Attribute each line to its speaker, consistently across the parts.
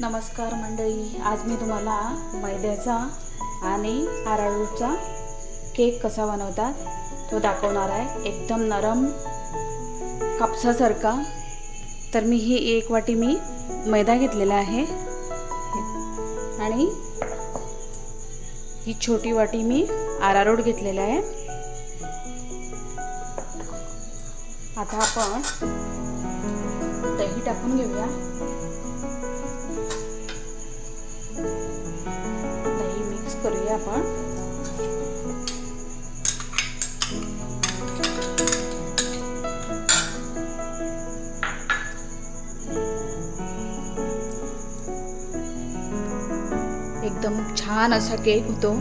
Speaker 1: नमस्कार मंडळी आज मी तुम्हाला मैद्याचा आणि आराळूचा केक कसा बनवतात तो दाखवणार आहे. एकदम नरम कापसासारखा. तर मी ही एक वाटी मी मैदा घेतलेला आहे. आणि ही छोटी वाटी मी आरारोट घेतलेला आहे. आता आपण दही टाकून घेऊया. आपण. एकदम छान असा केक होतो.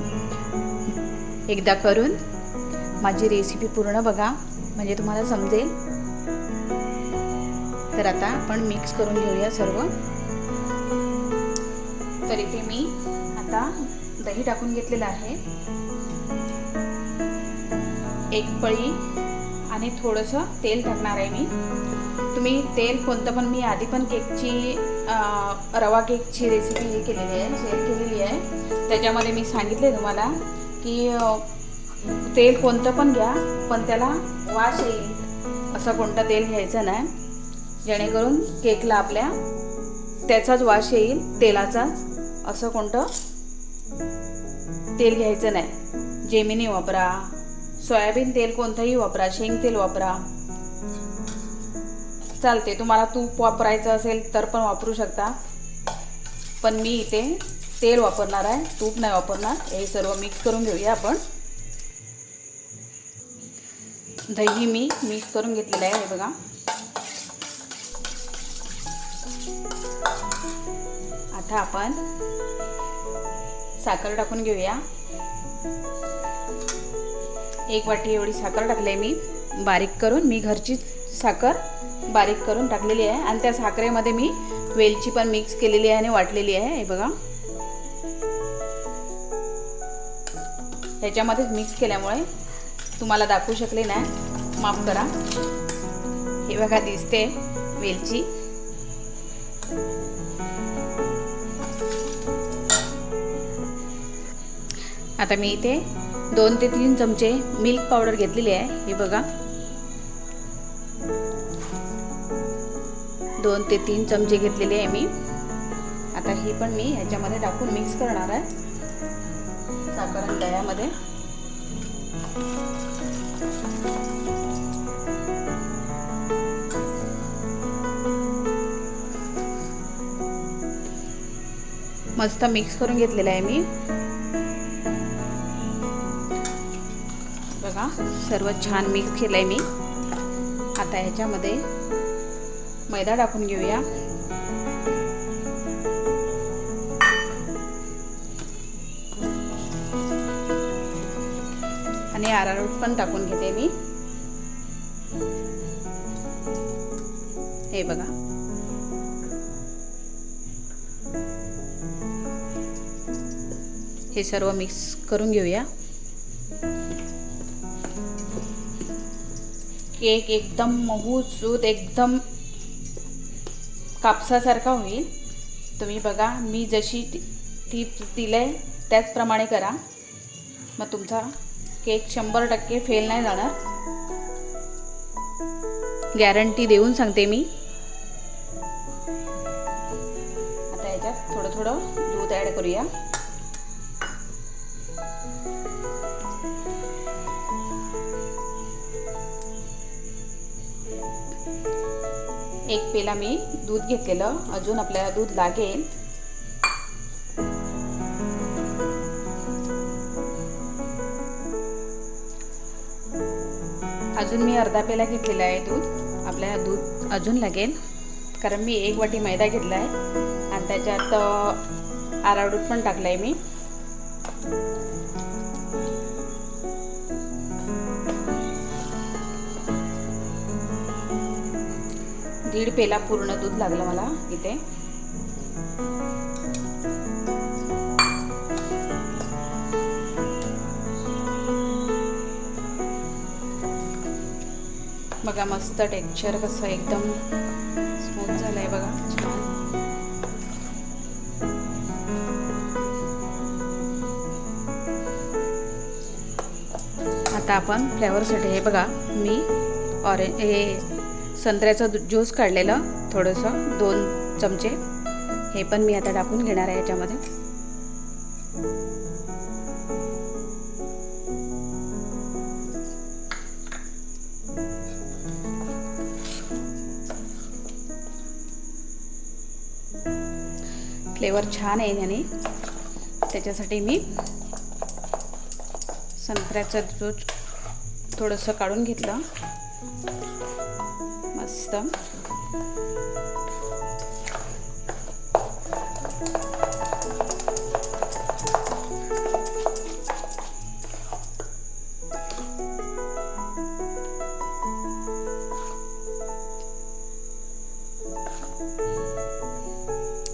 Speaker 1: एकदा करून माझी रेसिपी पूर्ण बघा म्हणजे तुम्हाला समजेल. तर आता आपण मिक्स करून घेऊया सर्व. तर इथे मी आता दही टाकून घेतलेलं आहे. एक पळी आणि थोडंसं तेल टाकणार आहे मी. तुम्ही तेल कोणतं पण मी आधी पण केकची रवा केकची रेसिपी हे केलेली आहे शेअर केलेली आहे. त्याच्यामध्ये मी सांगितले तुम्हाला की तेल कोणतं पण घ्या पण त्याला वास येईल असं कोणतं तेल घ्यायचं नाही. जेणेकरून केकला आपल्या त्याचाच वास येईल तेलाचाच असं कोणतं तेल घ्यायचं नाही. जेमिनी वापरा. सोयाबीन तेल कोणतंही वापरा. शेंग तेल वापरा. चालते तुम्हाला तूप वापरायचं असेल तर पण वापरू शकता. पण मी इथे तेल वापरणार आहे. तूप नाही वापरणार. हे सर्व मिक्स करून घेऊया आपण. दही मी मिक्स करून घेतलेलं आहे. हे बघा. आता आपण साखर टाकून घेऊया. एक वाटी एवढी साखर टाकली आहे मी. बारीक करून मी घरची साखर बारीक करून टाकलेली आहे. आणि त्या साखरेमध्ये मी वेलची पण मिक्स केलेली आहे आणि वाटलेली आहे. हे बघा. ह्याच्यामध्येच मिक्स केल्यामुळे तुम्हाला दाखवू शकले नाही माफ करा. हे बघा दिसते वेलची. आता मी इथे दोन ते तीन चमचे मिल्क पावडर घेतलेली आहे. हे बघा. दोन ते तीन चमचे घेतलेले आहे मी. आता ही पण मी ह्याच्यामध्ये टाकून मिक्स करणार आहे. साखर आणि दह्यामध्ये. मस्त मिक्स करून घेतलेलं आहे मी. बघा सर्व छान मिक्स केलं आहे मी. आता ह्याच्यामध्ये मैदा टाकून घेऊया. आणि आरारोट पण टाकून घेते मी. हे बघा. हे सर्व मिक्स करून घेऊया. केक एकदम मऊसूत एकदम कापसासारखा होईल. तुम्ही बघा मी जशी टिप्स दिले त्याचप्रमाणे करा. मग तुमचा केक शंभर टक्के फेल नाही जाणार. गॅरंटी देऊन सांगते मी. आता याच्यात थोडं थोडं दूध ॲड करूया. एक पेला मी दूध घेतलेलं. अजून आपल्याला दूध लागेल. अजून मी अर्धा पेला घेतलेला आहे दूध. आपल्याला दूध अजून लागेल. कारण मी एक वाटी मैदा घेतला आहे. आणि त्याच्यात आराडूट पण टाकला आहे मी. दीड पेला पूर्ण दूध लागलं मला इथे. बघा मस्त टेक्स्चर कसं एकदम स्मूथ झालं आहे बघा छान. आता आपण फ्लेवरसाठी हे बघा मी ऑरेंज हे संत्र्याचं ज्यूस काढलेलं थोडंसं दोन चमचे. हे पण मी आता टाकून घेणार आहे याच्यामध्ये. फ्लेवर छान आहे याने त्याच्यासाठी मी संत्र्याचं ज्यूस थोडंसं काढून घेतलं. मस्त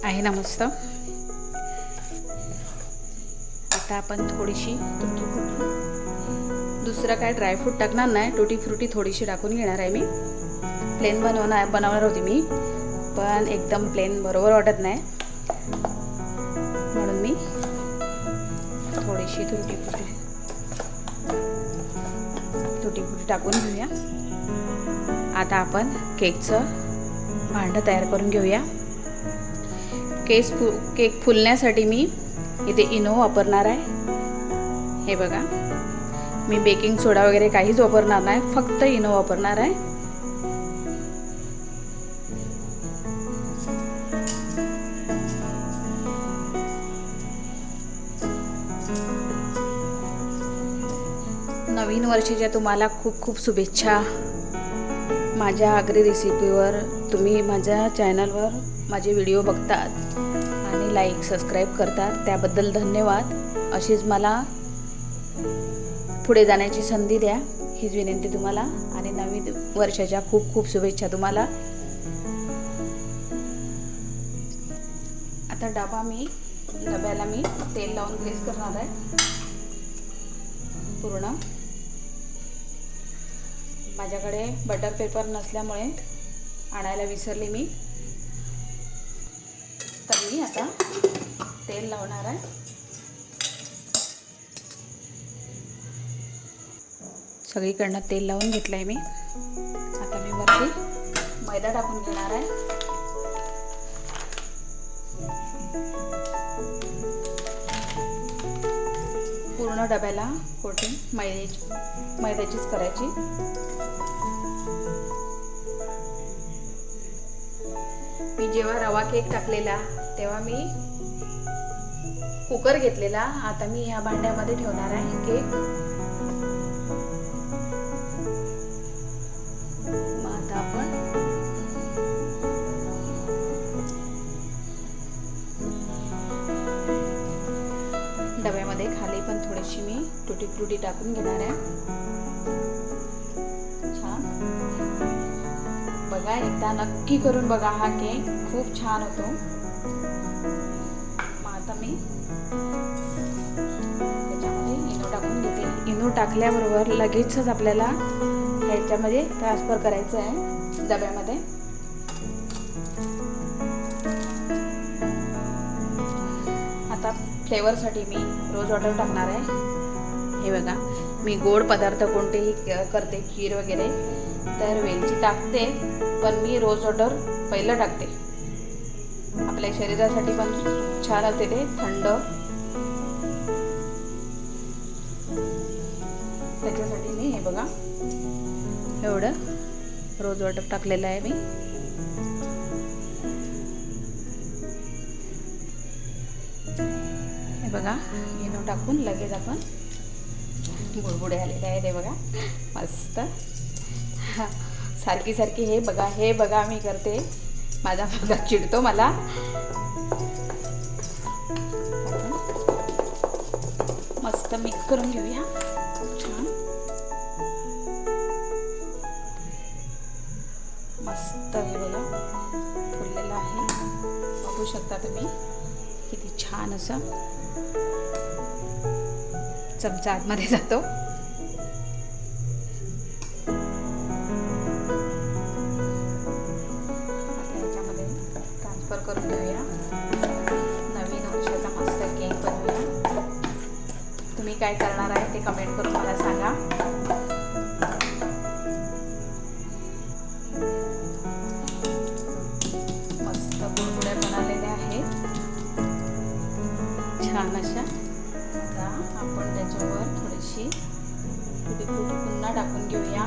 Speaker 1: आहे ना मस्त. आता आपण थोडीशी दुसरं काय ड्रायफ्रूट टाकणार नाही. टुटी फ्रुटी थोडीशी टाकून घेणार आहे मी. प्लेन बनवणार बनवणार होती मी. पण एकदम प्लेन बरोबर वाटत नाही. म्हणून मी थोडीशी तुटी फुटी तुटी फुटी टाकून घेऊया. आता आपण केकचं भांडं तयार करून घेऊया. केस फु केक फुलण्यासाठी मी इथे इनो वापरणार आहे. हे बघा. मी बेकिंग सोडा वगैरे काहीच वापरणार नाही. फक्त इनो वापरणार आहे. नवीन वर्षाच्या तुम्हाला खूप खूप शुभेच्छा. माझ्या आगरी रेसिपीवर तुम्ही माझ्या चॅनलवर माझे व्हिडिओ बघतात आणि लाईक सबस्क्राईब करतात. त्याबद्दल धन्यवाद. अशीच मला पुढे जाण्याची संधी द्या. हीच विनंती तुम्हाला. आणि नवीन वर्षाच्या खूप खूप शुभेच्छा तुम्हाला. आता डबा मी डब्याला मी तेल लावून ग्रेस करणार आहे. पूर्ण. माझ्याकडे बटर पेपर नसल्यामुळे आणायला विसरले मी. तर मी आता तेल लावणार आहे. सगळीकडनं तेल लावून घेतलं आहे मी. आता मी वरती मैदा टाकून घेणार आहे. पूर्ण डब्याला कोटिंग मैद्याची मैद्याचीच करायची. मी जेव्हा रवा केक टाकलेला तेव्हा मी कुकर घेतलेला. आता मी ह्या भांड्यामध्ये ठेवणार आहे केक मग आता आपण डब्यामध्ये खाली पण थोडीशी मी तुटी फ्रुटी टाकून घेणार आहे. बघा एकदा नक्की करून बघा हा केक खूप छान होतो. मग आता मी त्याच्यामध्ये इनो टाकून घेते. इनो टाकल्याबरोबर लगेचच आपल्याला ह्याच्यामध्ये ट्रान्सफर करायचं आहे डब्यामध्ये. आता फ्लेवरसाठी मी रोज वॉटर टाकणार आहे. हे बघा. मी गोड पदार्थ कोणतेही करते खीर वगैरे तर वेलची टाकते पण मी रोज वॉटर पहिलं टाकते. आपल्या शरीरासाठी पण छान असते ते थंड. त्याच्यासाठी मी हे बघा एवढं रोज वॉटर टाकलेलं आहे मी. हे बघा येणं टाकून लगेच आपण बुडबुडे आलेले आहे हे बघा. मस्त. सारखी सारखी हे बघा हे बघा मी करते. माझा मुलगा चिडतो मला. मस्त मिक्स करून घेऊया. छान. मस्त हे बघा. फुललेलं आहे. बघू शकता तुम्ही. किती छान असं. चमचा आतमध्ये जातो. करून घेऊया. नवीन वर्षाचा मस्त केक तुम्ही काय करणार आहे ते कमेंट करून मला सांगा. छान अशा. आपण त्याच्यावर थोडीशी तुटी पुन्हा टाकून घेऊया.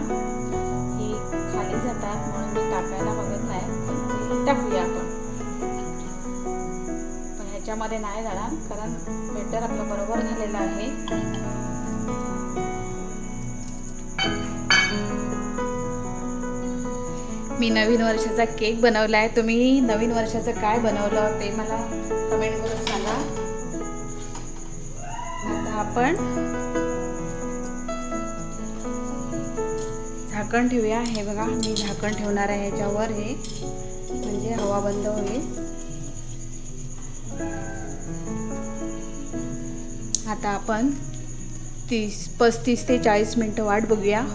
Speaker 1: ही खाली जातात म्हणून मी टाकायला बघत नाही पण टाकूया आपण. पण ह्याच्यामध्ये नाही जाणार कारण बेटर आपलं बरोबर झालेलं आहे. मी नवीन वर्षाचा केक बनवला आहे तुम्ही नवीन वर्षाचं काय बनवलं ते मला कमेंट करून सांगा. आपण झाकण ठेवूया. हे बघा मी झाकण ठेवणार आहे ह्याच्यावर हे. म्हणजे हवा बंद होईल. आता आपण तीस पस्तीस ते चाळीस मिनटं वाट बघूया.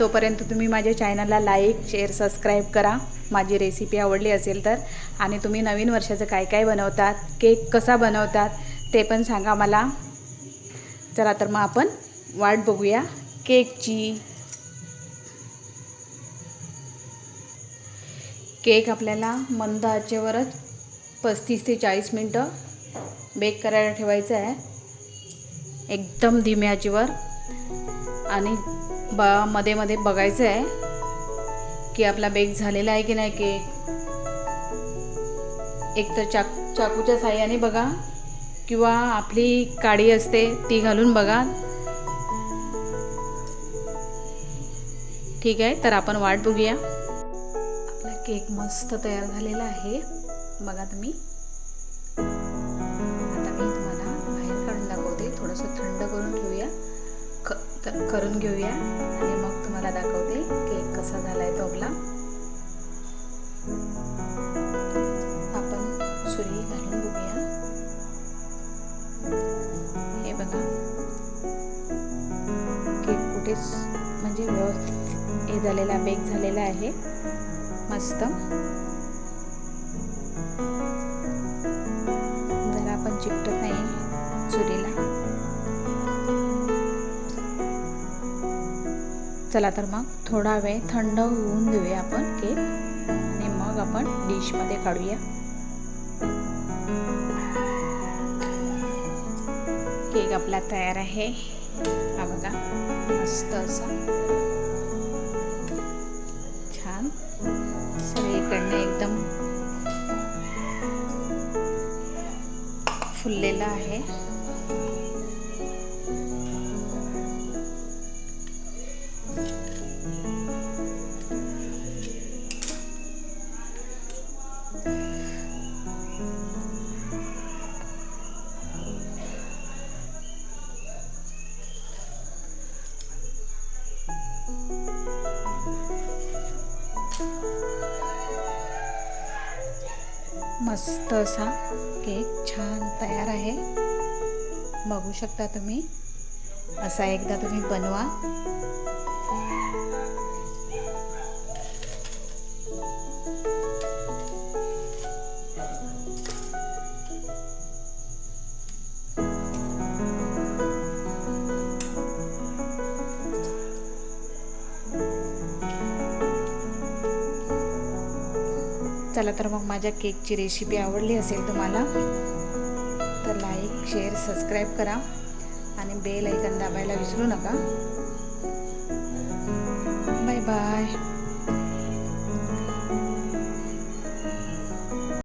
Speaker 1: तोपर्यंत तुम्ही माझ्या चॅनलला लाईक शेअर सबस्क्राईब करा. माझी रेसिपी आवडली असेल तर. आणि तुम्ही नवीन वर्षाचं काय काय बनवतात केक कसा बनवतात ते पण सांगा मला. चला तर मग आपण वाट बघूया. केकची. केक आपल्याला मंद आचेवरच पस्तीस ते चाळीस मिनटं बेक करायला ठेवायचं आहे. एकदम धीम्या आचेवर. आणि ब मध्ये मध्ये बघायचं आहे की आपला बेक झालेला आहे की नाही केक. एक तर चाक चाकूच्या साह्याने बघा. किंवा आपली काडी असते ती घालून बघा. ठीक आहे तर आपण वाट बघूया. आपला केक मस्त तयार झालेला आहे. बघा तुम्ही. आता मी तुम्हाला बाहेर काढून दाखवते. थोडंसं थंड करून ठेवूया क तर करून घेऊया. आणि मग तुम्हाला दाखवते केक कसा झाला आहे तो आपला. हे झालेला बेक झालेला आहे. मस्त. जरा आपण चिकटत नाही चुरीला चला तर मग थोडा वेळ थंड होऊन देऊया आपण केक आणि मग आपण डिशमध्ये काढूया. केक आपला तयार आहे. हा बघा मस्त असा. फुललेलं आहे. मस्त असा केक छान तयार आहे. बघू शकता तुम्ही. असा एकदा तुम्ही बनवा. चला तर मग माझ्या केकची रेसिपी आवडली असेल तुम्हाला तर लाईक शेअर सबस्क्राईब करा आणि बेल ऐकन दाबायला विसरू नका.